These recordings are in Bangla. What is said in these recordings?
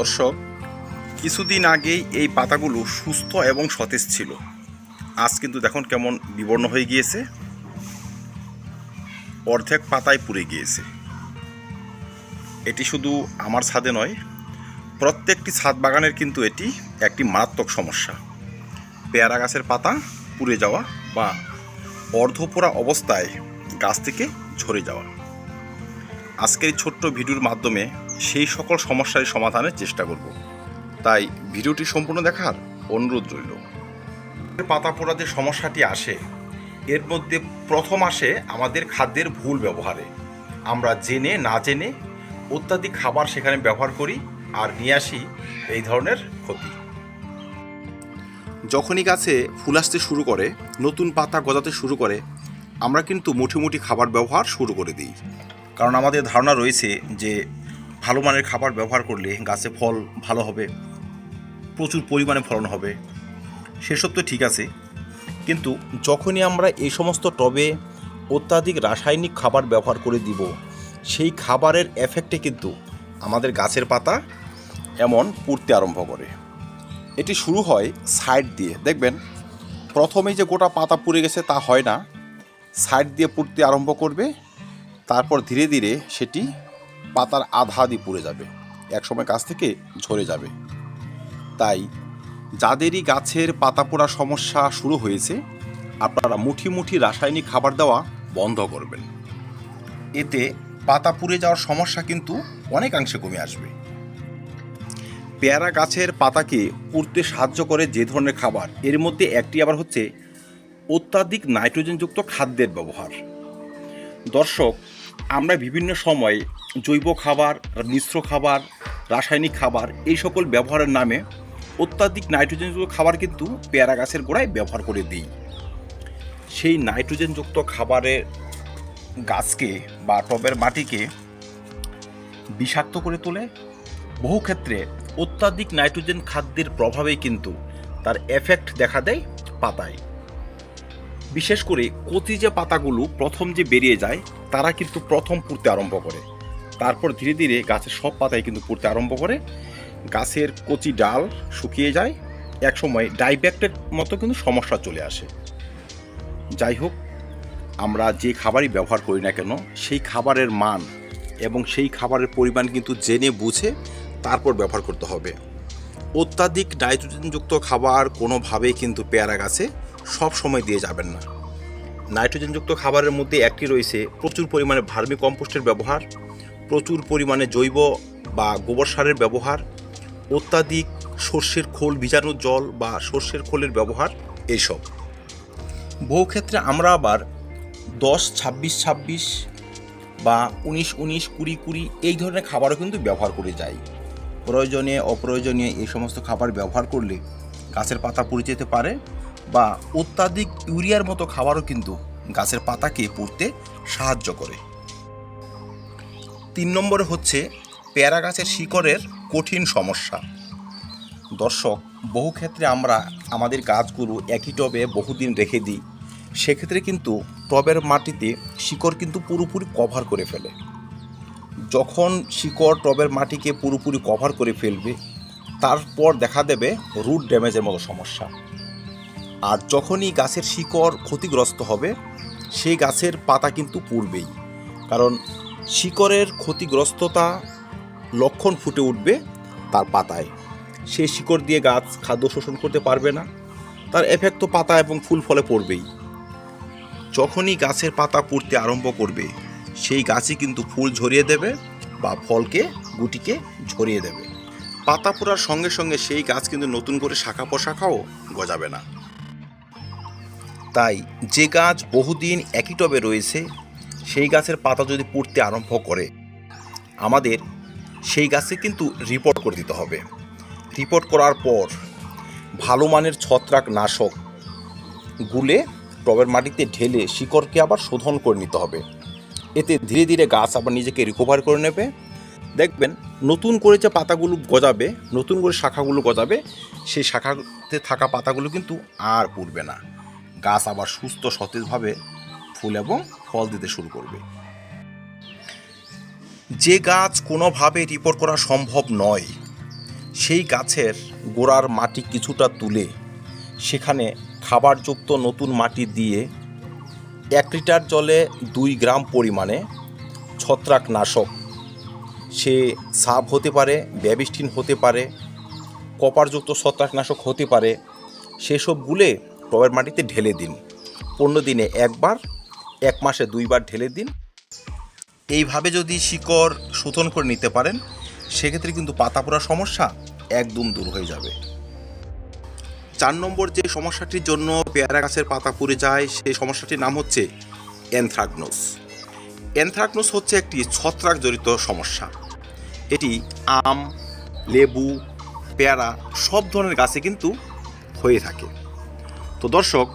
দর্শক, কিছুদিন আগেই এই পাতাগুলো সুস্থ এবং সতেজ ছিল। আজ কিন্তু দেখুন কেমন বিবর্ণ হয়ে গিয়েছে। অর্ধেক পাতায় পুড়ে গিয়েছে। এটি শুধু আমার ছাদে নয়, প্রত্যেকটি ছাদ বাগানের কিন্তু এটি একটি মারাত্মক সমস্যা। পেয়ারা গাছের পাতা পুড়ে যাওয়া বা অর্ধপোড়া অবস্থায় গাছ থেকে ঝরে যাওয়া। আজকের ছোট্ট ভিডিওর মাধ্যমে সেই সকল সমস্যার সমাধানের চেষ্টা করব। তাই ভিডিওটি সম্পূর্ণ দেখার অনুরোধ রইল। পাতা পোড়া যে সমস্যাটি আসে, এর মধ্যে প্রথম আসে আমাদের খাদ্যের ভুল ব্যবহারে। আমরা জেনে, না জেনে অত্যাধিক খাবার সেখানে ব্যবহার করি আর নিয়ে আসি এই ধরনের ক্ষতি। যখনই গাছে ফুল আসতে শুরু করে, নতুন পাতা গজাতে শুরু করে, আমরা কিন্তু মুঠি মুঠি খাবার ব্যবহার শুরু করে দিই। কারণ আমাদের ধারণা রয়েছে যে ভালো মানের খাবার ব্যবহার করলে গাছে ফল ভালো হবে, প্রচুর পরিমাণে ফলন হবে, সেসব তো ঠিক আছে। কিন্তু যখনই আমরা এই সমস্ত টবে অত্যাধিক রাসায়নিক খাবার ব্যবহার করে দিব, সেই খাবারের এফেক্টে কিন্তু আমাদের গাছের পাতা এমন পুড়তে আরম্ভ করে। এটি শুরু হয় সাইড দিয়ে, দেখবেন? প্রথমেই যে গোটা পাতা পুড়ে গেছে তা হয় না। সাইড দিয়ে পুড়তে আরম্ভ করবে, তারপর ধীরে ধীরে সেটি পাতার আধা আধি পুড়ে যাবে। একসময় গাছ থেকে ঝরে যাবে। তাই যাদেরই গাছের পাতা পোড়া সমস্যা শুরু হয়েছে, আপনারা মুঠি মুঠি রাসায়নিক খাবার দেওয়া বন্ধ করবেন। এতে পাতা পুড়ে যাওয়ার সমস্যা কিন্তু অনেকাংশে কমে আসবে। পেয়ারা গাছের পাতাকে পুড়তে সাহায্য করে যে ধরনের খাবার, এর মধ্যে একটি আবার হচ্ছে অত্যাধিক নাইট্রোজেনযুক্ত খাদ্যের ব্যবহার। দর্শক আমরা বিভিন্ন সময়ে জৈব খাবার, মিশ্র খাবার, রাসায়নিক খাবার এই সকল ব্যবহারের নামে অত্যাধিক নাইট্রোজেনযুক্ত খাবার কিন্তু পেয়ারা গাছের গোড়ায় ব্যবহার করে দিই। সেই নাইট্রোজেনযুক্ত খাবারের গাছকে বা টবের মাটিকে বিষাক্ত করে তোলে। বহু ক্ষেত্রে অত্যাধিক নাইট্রোজেন খাদ্যের প্রভাবে কিন্তু তার এফেক্ট দেখা দেয় পাতায়। বিশেষ করে কচি যে পাতাগুলো প্রথম যে বেরিয়ে যায় তারা কিন্তু প্রথম পুড়তে আরম্ভ করে। তারপর ধীরে ধীরে গাছের সব পাতায় কিন্তু পুড়তে আরম্ভ করে। গাছের কচি ডাল শুকিয়ে যায়। একসময় ডাইব্যাক্টের মতো কিন্তু সমস্যা চলে আসে। যাই হোক, আমরা যে খাবারই ব্যবহার করি না কেন, সেই খাবারের মান এবং সেই খাবারের পরিমাণ কিন্তু জেনে বুঝে তারপর ব্যবহার করতে হবে। অত্যাধিক নাইট্রোজেনযুক্ত খাবার কোনোভাবেই কিন্তু পেয়ারা গাছে সব সময় দিয়ে যাবেন না। নাইট্রোজেনযুক্ত খাবারের মধ্যে একটি রয়েছে প্রচুর পরিমাণে ভার্মি কম্পোস্টের ব্যবহার, প্রচুর পরিমাণে জৈব বা গোবর সারের ব্যবহার, অত্যাধিক সর্ষের খোল ভিজানো জল বা সর্ষের খোলের ব্যবহার, এইসব। বহু ক্ষেত্রে আমরা আবার দশ, ছাব্বিশ ছাব্বিশ বা উনিশ উনিশ, কুড়ি কুড়ি এই ধরনের খাবারও কিন্তু ব্যবহার করে যাই। প্রয়োজনে, অপ্রয়োজনীয় এই সমস্ত খাবার ব্যবহার করলে গাছের পাতা পুড়ে যেতে পারে বা অত্যাধিক ইউরিয়ার মতো খাবারও কিন্তু গাছের পাতাকে পুড়তে সাহায্য করে। তিন নম্বরে হচ্ছে পেয়ারা গাছের শিকড়ের কঠিন সমস্যা। দর্শক, বহু ক্ষেত্রে আমরা আমাদের গাছগুলো একই টবে বহুদিন রেখে দিই। সেক্ষেত্রে কিন্তু টবের মাটিতে শিকড় কিন্তু পুরোপুরি কভার করে ফেলে। যখন শিকড় টবের মাটিকে পুরোপুরি কভার করে ফেলবে, তারপর দেখা দেবে রুট ড্যামেজের মতো সমস্যা। আর যখনই গাছের শিকড় ক্ষতিগ্রস্ত হবে, সেই গাছের পাতা কিন্তু পুড়বেই। কারণ শিকড়ের ক্ষতিগ্রস্ততা লক্ষণ ফুটে উঠবে তার পাতায়। সেই শিকড় দিয়ে গাছ খাদ্য শোষণ করতে পারবে না, তার এফেক্ট তো পাতা এবং ফুল ফলে পড়বেই। যখনই গাছের পাতা পুড়তে আরম্ভ করবে, সেই গাছই কিন্তু ফুল ঝরিয়ে দেবে বা ফলকে, গুটিকে ঝরিয়ে দেবে। পাতা পোড়ার সঙ্গে সঙ্গে সেই গাছ কিন্তু নতুন করে শাখা পোশাখাও গজাবে না। তাই যে গাছ বহুদিন একই টবে রয়েছে, সেই গাছের পাতা যদি পুড়তে আরম্ভ করে, আমাদের সেই গাছে কিন্তু রিপোর্ট করে দিতে হবে। রিপোর্ট করার পর ভালো মানের ছত্রাক নাশক গুলে টবের মাটিতে ঢেলে শিকড়কে আবার শোধন করে নিতে হবে। এতে ধীরে ধীরে গাছ আবার নিজেকে রিকভার করে নেবে। দেখবেন নতুন করে যে পাতাগুলো গজাবে, নতুন করে শাখাগুলো গজাবে, সেই শাখাতে থাকা পাতাগুলো কিন্তু আর পুড়বে না। গাছ আবার সুস্থ, সতেজভাবে ফুল এবং ফল দিতে শুরু করবে। যে গাছ কোনোভাবে রিপোর্ট করা সম্ভব নয়, সেই গাছের গোড়ার মাটি কিছুটা তুলে সেখানে খাবারযুক্ত নতুন মাটি দিয়ে এক লিটার জলে দুই গ্রাম পরিমাণে ছত্রাকনাশক, সে সাপ হতে পারে ব্যাবিস্টিন হতে পারে, কপারযুক্ত ছত্রাকনাশক হতে পারে সেসব গুলে টবের মাটিতে ঢেলে দিন। পনেরো দিনে একবার, এক মাসে দুইবার ঢেলে দিন। এইভাবে যদি শিকড় শোধন করে নিতে পারেন, সেক্ষেত্রে কিন্তু পাতা পোড়ার সমস্যা একদম দূর হয়ে যাবে। চার নম্বর যে সমস্যাটির জন্য পেয়ারা গাছের পাতা পুড়ে যায়, সেই সমস্যাটির নাম হচ্ছে অ্যানথ্রাকনোস। অ্যানথ্রাকনোস হচ্ছে একটি ছত্রাক জড়িত সমস্যা। এটি আম, লেবু, পেয়ারা সব ধরনের গাছে কিন্তু হয়ে থাকে। তো দর্শক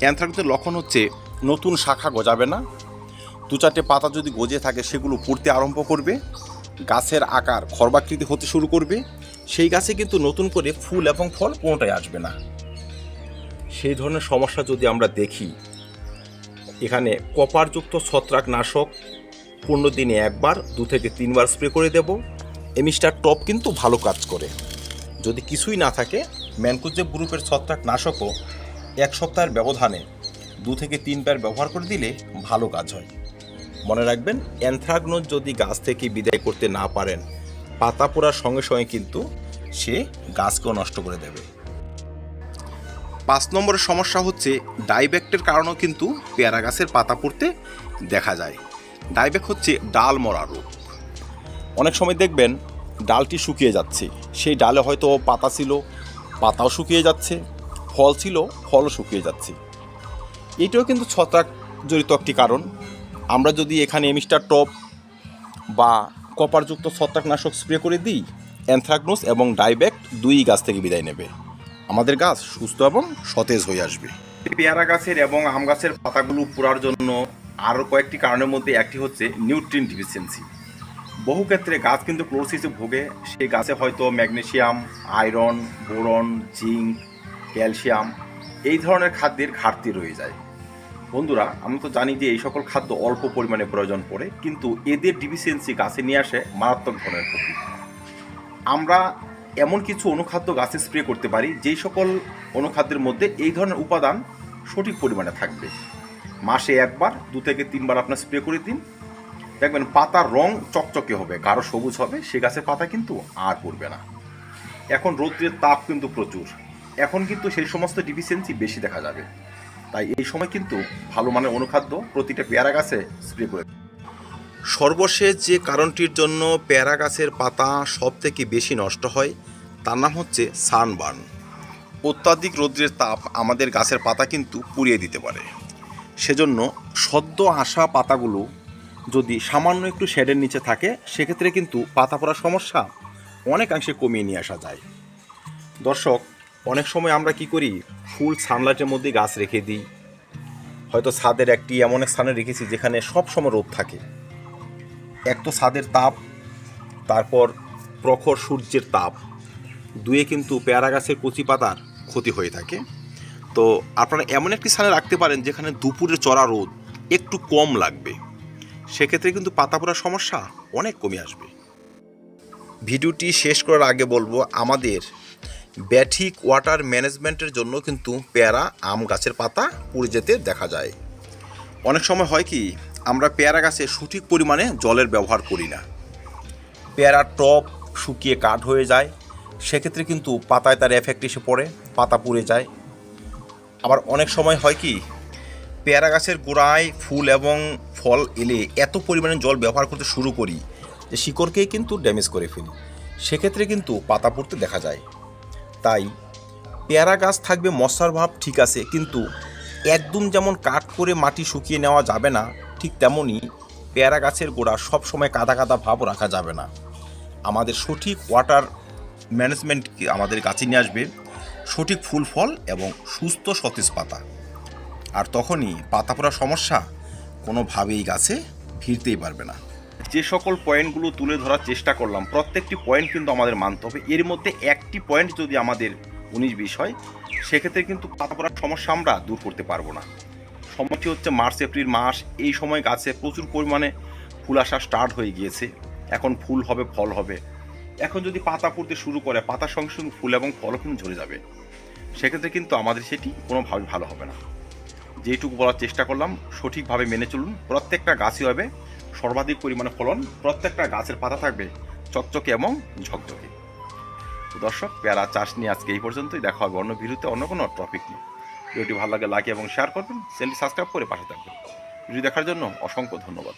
অ্যানথ্রাকনোসের লক্ষণ হচ্ছে নতুন শাখা গজাবে না। দু চারটে পাতা যদি গজে থাকে, সেগুলো পড়তে আরম্ভ করবে। গাছের আকার খর্বাকৃতি হতে শুরু করবে। সেই গাছে কিন্তু নতুন করে ফুল এবং ফল কোনোটাই আসবে না। সেই ধরনের সমস্যা যদি আমরা দেখি, এখানে কপারযুক্ত ছত্রাক নাশক পনেরো দিনে একবার, দু থেকে তিনবার স্প্রে করে দেব। এমিস্টার টপ কিন্তু ভালো কাজ করে। যদি কিছুই না থাকে, ম্যানকুজেব গ্রুপের ছত্রাকনাশকও এক সপ্তাহের ব্যবধানে দু থেকে তিন তিনবার ব্যবহার করে দিলে ভালো কাজ হয়। মনে রাখবেন অ্যানথ্রাগনোজ যদি গাছ থেকে বিদায় করতে না পারেন, পাতা পোড়ার সঙ্গে সঙ্গে কিন্তু সে গাছকেও নষ্ট করে দেবে। পাঁচ নম্বরের সমস্যা হচ্ছে, ডাইব্যাক্টের কারণেও কিন্তু পেয়ারা গাছের পাতা পড়তে দেখা যায়। ডাইব্যাক হচ্ছে ডাল মরা রোগ। অনেক সময় দেখবেন, ডালটি শুকিয়ে যাচ্ছে। সেই ডালে হয়তো পাতা ছিল, পাতাও শুকিয়ে যাচ্ছে। ফল ছিল, ফলও শুকিয়ে যাচ্ছে। এটাও কিন্তু ছত্রাক জড়িত একটি কারণ। আমরা যদি এখানে এমিস্টার টপ বা কপারযুক্ত ছত্রাকনাশক স্প্রে করে দিই, অ্যানথ্রাকনোস এবং ডাইব্যাক্ট দুই গাছ থেকে বিদায় নেবে। আমাদের গাছ সুস্থ এবং সতেজ হয়ে আসবে। পেয়ারা গাছের এবং আম গাছের পাতাগুলো পোড়ার জন্য আরও কয়েকটি কারণের মধ্যে একটি হচ্ছে নিউট্রিন ডিফিসিয়েন্সি। বহু ক্ষেত্রে গাছ কিন্তু ক্লোরোসিসে ভোগে, সেই গাছে হয়তো magnesium, iron, boron, zinc calcium, এই ধরনের খাদ্যের ঘাটতি রয়ে যায়। বন্ধুরা, আমি তো জানি যে এই সকল খাদ্য অল্প পরিমাণে প্রয়োজন পড়ে, কিন্তু এদের ডিফিসিয়েন্সি গাছে নিয়ে আসে মারাত্মক ধরনের ক্ষতি। আমরা এমন কিছু অনুখাদ্য গাছে স্প্রে করতে পারি, যেই সকল অনুখাদ্যের মধ্যে এই ধরনের উপাদান সঠিক পরিমাণে থাকবে। মাসে একবার, দু থেকে তিনবার আপনার স্প্রে করে দিন। দেখবেন পাতার রং চকচকে হবে, গাঢ় সবুজ হবে, সে গাছের পাতা কিন্তু আর পড়বে না। এখন রৌদ্রের তাপ কিন্তু প্রচুর। এখন কিন্তু সেই সমস্ত ডিফিসিয়েন্সি বেশি দেখা যাবে। তাই এই সময় কিন্তু ভালো মানের অনুখাদ্য প্রতিটা পেয়ারা গাছে স্প্রে করে সর্বশেষ যে কারণটির জন্য পেয়ারা গাছের পাতা সব থেকে বেশি নষ্ট হয়, তার নাম হচ্ছে সানবার্ন। অত্যাধিক রৌদ্রের তাপ আমাদের গাছের পাতা কিন্তু পুড়িয়ে দিতে পারে। সেজন্য সদ্য আসা পাতাগুলো যদি সামান্য একটু শেডের নিচে থাকে, সেক্ষেত্রে কিন্তু পাতা পড়ার সমস্যা অনেকাংশে কমিয়ে নিয়ে আসা যায়। দর্শক অনেক সময় আমরা কি করি? ফুল সানলাইটের মধ্যে গাছ রেখে দিই। হয়তো ছাদের একটি এমন এক স্থানে রেখেছি যেখানে সব সময় রোদ থাকে। এক তো ছাদের তাপ, তারপর প্রখর সূর্যের তাপ। দুয়ে কিন্তু পেয়ারা গাছের কচি পাতার ক্ষতি হয়ে থাকে। তো আপনারা এমন একটি স্থানে রাখতে পারেন যেখানে দুপুরে চড়া রোদ একটু কম লাগবে। সেক্ষেত্রে কিন্তু পাতা পড়ার সমস্যা অনেক কমে আসবে। ভিডিওটি শেষ করার আগে বলব, আমাদের ব্যাঠিক ওয়াটার ম্যানেজমেন্টের জন্য কিন্তু পেয়ারা, আম গাছের পাতা পুড়ে যেতে দেখা যায়। অনেক সময় হয় কি, আমরা পেয়ারা গাছে সঠিক পরিমাণে জলের ব্যবহার করি না। পেয়ারার টপ শুকিয়ে কাঠ হয়ে যায়, সেক্ষেত্রে কিন্তু পাতায় তার এফেক্ট এসে পড়ে, পাতা পুড়ে যায়। আবার অনেক সময় হয় কি, পেয়ারা গাছের গোড়ায় ফুল এবং ফল এলে এত পরিমাণে জল ব্যবহার করতে শুরু করি যে শিকড়কেই কিন্তু ড্যামেজ করে ফেলি। সেক্ষেত্রে কিন্তু পাতা পড়তে দেখা যায়। তাই পেয়ারা গাছ থাকবে মশার ভাব ঠিক আছে, কিন্তু একদম যেমন কাট করে মাটি শুকিয়ে নেওয়া যাবে না, ঠিক তেমনই পেয়ারা গাছের গোড়া সব সময় কাদা কাদা ভাব রাখা যাবে না। আমাদের সঠিক ওয়াটার ম্যানেজমেন্ট আমাদের গাছে নিয়ে আসবে, সঠিক ফুল, ফল এবং সুস্থ সতেজ পাতা। আর তখনই পাতা পড়ার সমস্যা কোনোভাবেই গাছে ফিরতেই পারবে না। যে সকল পয়েন্টগুলো তুলে ধরার চেষ্টা করলাম, প্রত্যেকটি পয়েন্ট কিন্তু আমাদের মানতে হবে। এর মধ্যে একটি পয়েন্ট যদি আমাদের উনিশ বিশ হয়, সেক্ষেত্রে কিন্তু পাতা পড়ার সমস্যা আমরা দূর করতে পারব না। সময়টি হচ্ছে মার্চ, এপ্রিল মাস, এই সময় গাছে প্রচুর পরিমাণে ফুল আসা স্টার্ট হয়ে গিয়েছে। এখন ফুল হবে, ফল হবে। এখন যদি পাতা পড়তে শুরু করে, পাতার সঙ্গে সঙ্গে ফুল এবং ফলও কিন্তু ঝরে যাবে। সেক্ষেত্রে কিন্তু আমাদের সেটি কোনোভাবে ভালো হবে না। যেটুকু বলার চেষ্টা করলাম, সঠিকভাবে মেনে চলুন। প্রত্যেকটা গাছই হবে সর্বাধিক পরিমাণে ফলন প্রত্যেকটা গাছের পাতা থাকবে চকচকে এবং ঝকঝকে। তো দর্শক, পেয়ারা চাষ নিয়ে আজকে এই পর্যন্তই। দেখা হবে অন্য ভিডিওতে অন্য কোনো টপিক নিয়ে। ভিডিওটি ভালো লাগে লাইক এবং শেয়ার করবেন। চ্যানেলটি সাবস্ক্রাইব করে পাশে থাকবেন। ভিডিও দেখার জন্য অসংখ্য ধন্যবাদ।